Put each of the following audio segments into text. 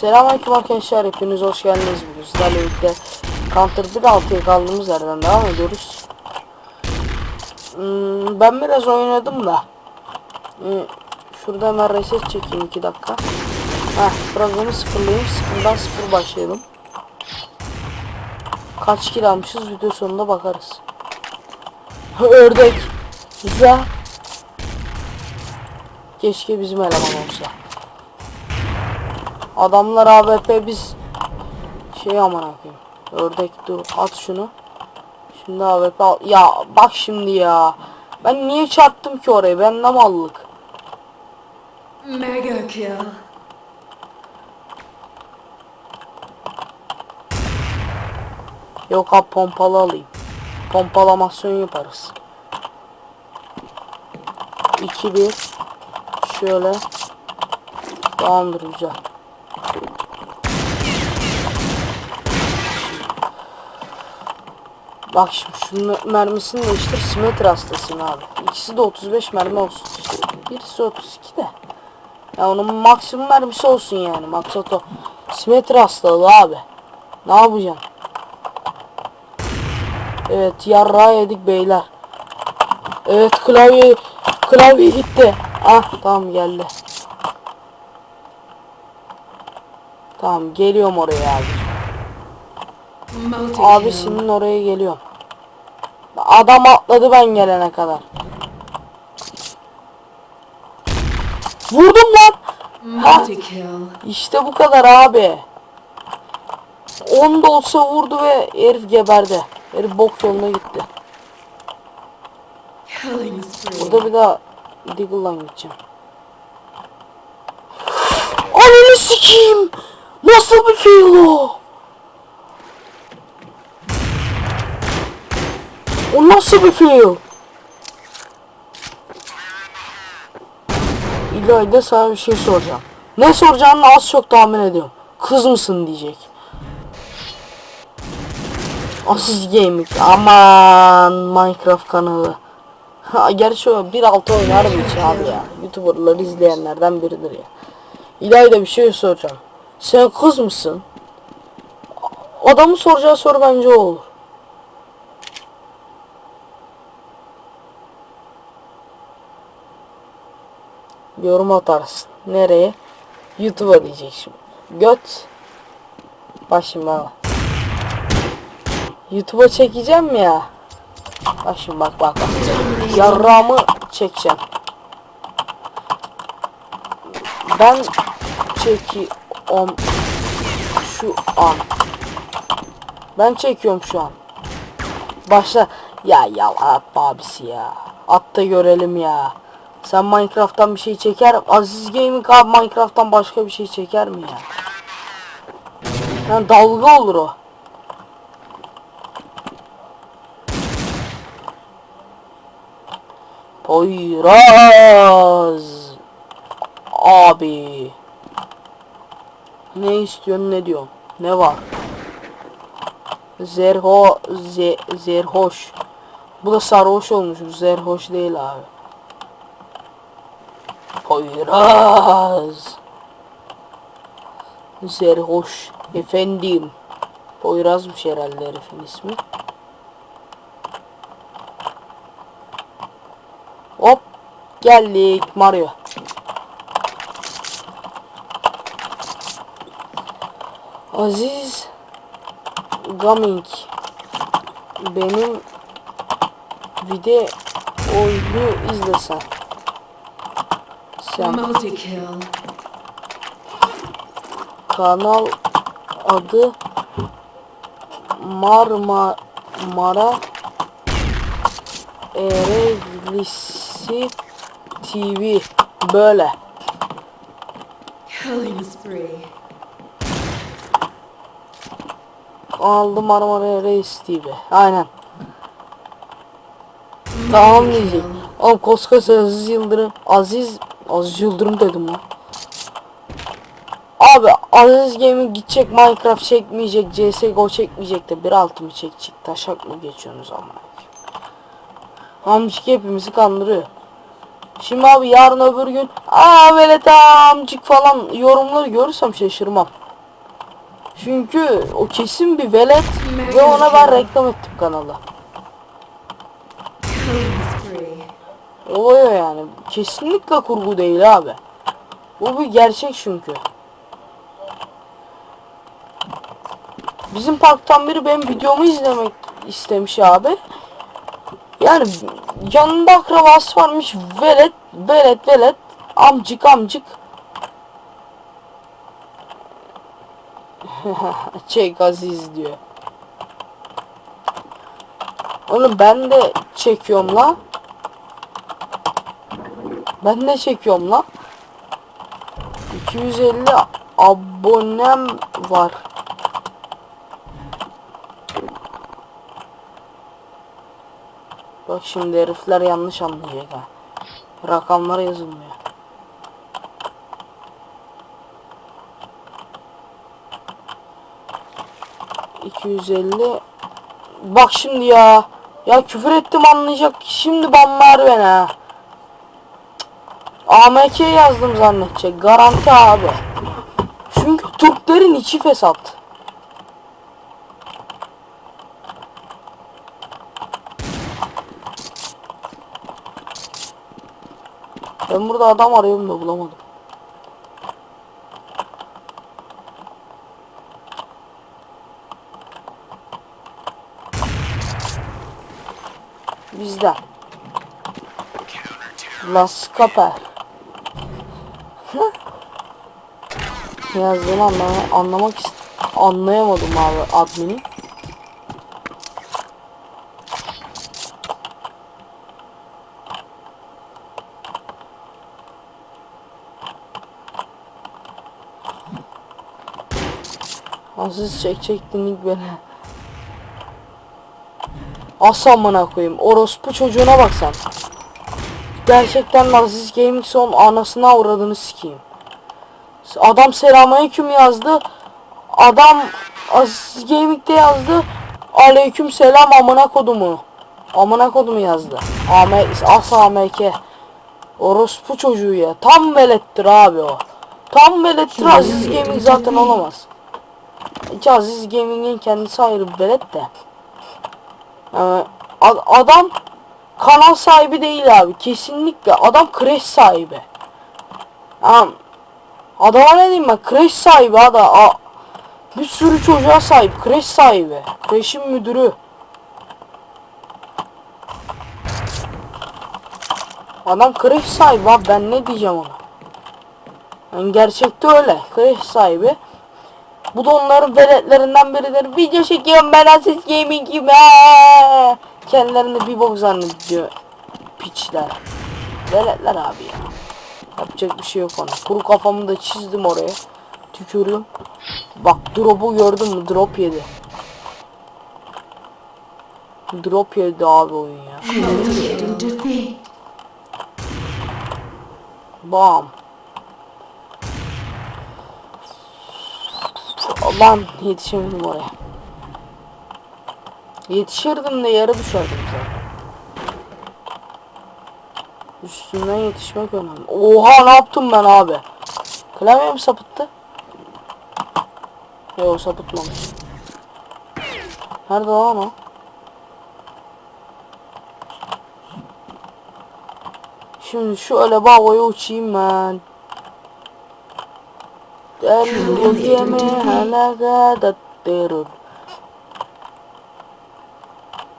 Selamünaleyküm arkadaşlar hepiniz hoş geldiniz bugün sizlerle birlikte Counter 1.6'ya kaldığımız yerden devam ediyoruz. Hmm, ben biraz oynadım da. Hmm, şurada hemen reset çekeyim 2 dakika. Heh, programı sıfırlayayım sıfırdan sıfır başlayalım. Kaç kill almışız video sonunda bakarız. Ördek. Güzel. Keşke bizim eleman olsa. Adamlar AWP biz şey aman koyayım. Ördek dur at şunu. Şimdi AWP al. Ya bak şimdi ya. Ben niye çarptım ki oraya? Ben ne mallık. Mega kill. Yok abi pompalı alayım. Pompalamasyon yaparız. 2-1 Şöyle Tamamdır güzel Bak şimdi şunun mermisini değiştir simetri hastasın abi. İkisi de 35 mermi olsun işte. Birisi 32 de. Ya onun maksimum mermisi olsun yani. Maksat o. Simetri hastalığı abi. Ne yapacaksın? Evet yarra yedik beyler. Evet klavye klavye gitti. Ah tamam geldi. Tamam geliyorum oraya abi. Abi senin oraya geliyorum. Adam atladı ben gelene kadar. Vurdum lan. Kill. İşte bu kadar abi. 10 da olsa vurdu ve herif geberdi. Herif bok yoluna gitti. Burada bir daha Deagle'dan gideceğim. Ananı sikeyim. Nasıl bir fail o? O nasıl bir fail? İlayda sana bir şey soracağım. Ne soracağını az çok tahmin ediyorum. Kız mısın diyecek. Aziz Gaming. Aman Minecraft kanalı. Ha, gerçi o 1.6 oynar mı hiç abi ya? Youtuberları izleyenlerden biridir ya. İlayda bir şey soracağım. Sen kız mısın? Adamın soracağı soru bence o olur. Yorum atarsın. Nereye? YouTube'a diyecek şimdi. Göt. Bana. YouTube'a çekeceğim ya. Bak şimdi bak bak bak. Yarrağımı çekeceğim. Ben çekiyorum şu an. Ben çekiyorum şu an. Başla. Ya ya atma abisi ya. At da görelim ya. Sen Minecraft'tan bir şey çeker. Aziz Gaming abi Minecraft'tan başka bir şey çeker mi ya? Yani dalga olur o. Poyraz abi ne istiyorsun ne diyorsun ne var Zerho ze, Zerhoş bu da sarhoş olmuş Zerhoş değil abi Poyraz. Zerhoş. Efendim. Poyrazmış herhalde herifin ismi. Hop. Geldik Mario. Aziz Gaming. Benim video oyunu izlesen. Kill. kanal adı Marma Mara Ereğlisi TV böyle. Aldı Marmara Reis TV. Aynen. Tamam diyecek. Oğlum koskoca Aziz Yıldırım. Aziz Aziz Yıldırım dedim lan. Abi Aziz Gaming gidecek Minecraft çekmeyecek CSGO çekmeyecek de bir altı mı çekecek taşak mı geçiyorsunuz ama. Amcık hepimizi kandırıyor. Şimdi abi yarın öbür gün aa velet amcık falan yorumları görürsem şaşırmam. Çünkü o kesin bir velet ve ona ben reklam ettim kanala. Oluyor yani. Kesinlikle kurgu değil abi. Bu bir gerçek çünkü. Bizim parktan biri benim videomu izlemek istemiş abi. Yani yanında akrabası varmış. Velet, velet, velet. Amcık, amcık. Çek Aziz diyor. Oğlum ben de çekiyorum lan. Ben de çekiyorum lan. 250 abonem var. Bak şimdi herifler yanlış anlayacak ha. Rakamlar yazılmıyor. ...250... Bak şimdi ya... ...ya küfür ettim anlayacak... ...şimdi banlar beni ha... AMK yazdım zannedecek. Garanti abi. Çünkü Türklerin içi fesat. Ben burada adam arıyorum da bulamadım. Bizden. Las Yazdığını anlama, anlamak anlayamadım abi admini. Aziz çek çektin ilk beni. As amına koyayım. Orospu çocuğuna bak sen. Gerçekten Aziz Gaming son anasına uğradığını sikeyim. Adam selamünaleyküm yazdı. Adam Aziz Gaming'de yazdı. Aleyküm selam amına kodumu. Amına kodumu yazdı. Ame as AMK. Orospu çocuğu ya. Tam velettir abi o. Tam velettir Aziz Gaming zaten olamaz. Hiç Aziz Gaming'in kendisi ayrı bir velet de. Yani ad- adam kanal sahibi değil abi. Kesinlikle. Adam crash sahibi. Yani adama ne diyeyim ben? Crash sahibi ada. A, bir sürü çocuğa sahip. Crash sahibi. Crash'in müdürü. Adam crash sahibi abi. Ben ne diyeceğim ona? Yani gerçekte öyle. Crash sahibi. Bu da onların veletlerinden biridir. Video çekiyorum ben Aziz Gaming'im. Kendilerini bir bok zannediyor. Piçler. Veletler abi ya. Yapacak bir şey yok ona. Kuru kafamı da çizdim oraya. Tükürüyorum. Bak drop'u gördün mü? Drop yedi. Drop yedi abi oyun ya. Bam. Lan yetişemedim oraya. Yetişirdim de yere düşerdim zaten. Üstünden yetişmek önemli. Oha ne yaptım ben abi? Klavye mi sapıttı? Yok sapıtmamış. Nerede lan o? Şimdi şöyle havaya uçayım ben. Del yeme halaga da derur.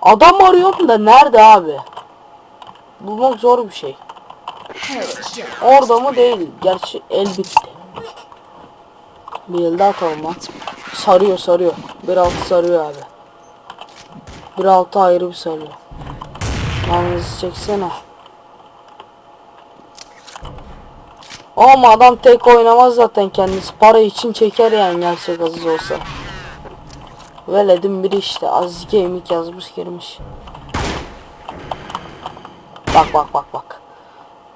Adam arıyorum da nerede abi? Bulmak zor bir şey. Orada mı değil. Gerçi el bitti. Bir el daha lan. Sarıyor sarıyor. 1.6 sarıyor abi. 1.6 ayrı bir sarıyor. Yalnız çeksene. Ama adam tek oynamaz zaten kendisi. Para için çeker yani gerçek Aziz olsa. Veledim biri işte. Aziz Gaming yazmış girmiş. Bak bak bak bak.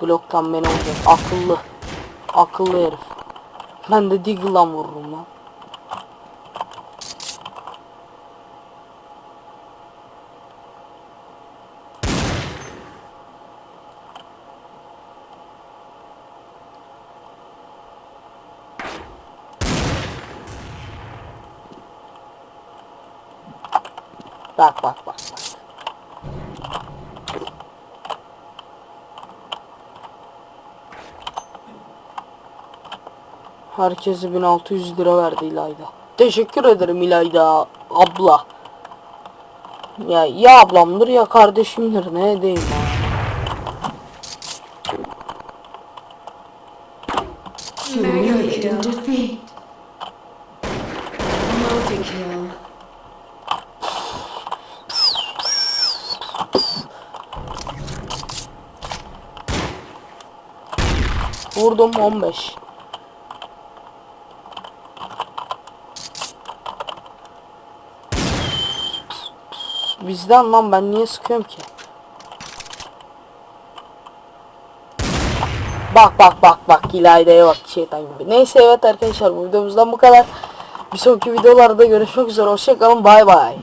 Bloktan beni vuracak. Akıllı. Akıllı herif. Ben de Deagle'dan vururum lan. Bak bak bak. Herkese 1600 lira verdi İlayda. Teşekkür ederim İlayda abla. Ya ya ablamdır ya kardeşimdir ne diyeyim ya. Humiliating defeat. Multi-kill. Vurdum 15. Bizden lan ben niye sıkıyorum ki? Bak bak bak bak İlayda'ya bak şeytan gibi. Neyse evet arkadaşlar bu videomuzdan bu kadar. Bir sonraki videolarda görüşmek üzere. Hoşçakalın bay bay.